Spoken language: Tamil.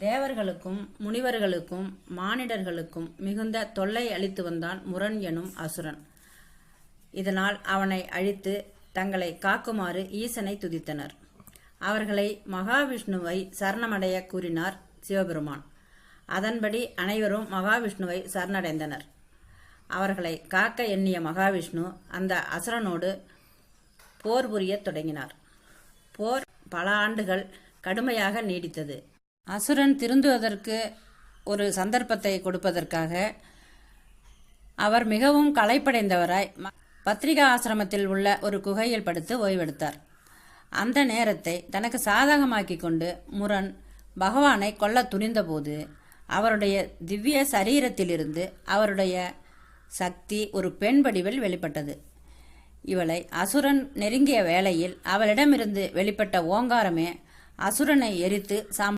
தேவர்களுக்கும் முனிவர்களுக்கும் மானிடர்களுக்கும் மிகுந்த தொல்லை அளித்து வந்தான் முரண் எனும் அசுரன். இதனால் அவனை அழித்து தங்களை காக்குமாறு ஈசனை துதித்தனர். அவர்களை மகாவிஷ்ணுவை சரணமடைய கூறினார் சிவபெருமான். அதன்படி அனைவரும் மகாவிஷ்ணுவை சரணடைந்தனர். அவர்களை காக்க எண்ணிய மகாவிஷ்ணு அந்த அசுரனோடு போர் புரியத் தொடங்கினார். போர் பல ஆண்டுகள் கடுமையாக நீடித்தது. அசுரன் திருந்துவதற்கு ஒரு சந்தர்ப்பத்தை கொடுப்பதற்காக அவர் மிகவும் களைப்படைந்தவராய் பத்திரிகா பத்ரிகா ஆசிரமத்தில் உள்ள ஒரு குகையில் படுத்து ஓய்வெடுத்தார். அந்த நேரத்தை தனக்கு சாதகமாக்கி கொண்டு முரண் பகவானை கொல்ல துணிந்தபோது அவருடைய திவ்ய சரீரத்திலிருந்து அவருடைய சக்தி ஒரு பெண் வடிவில் வெளிப்பட்டது. இவளை அசுரன் நெருங்கிய வேளையில் அவளிடமிருந்து வெளிப்பட்ட ஓங்காரமே அசுரனை எரித்து சாம்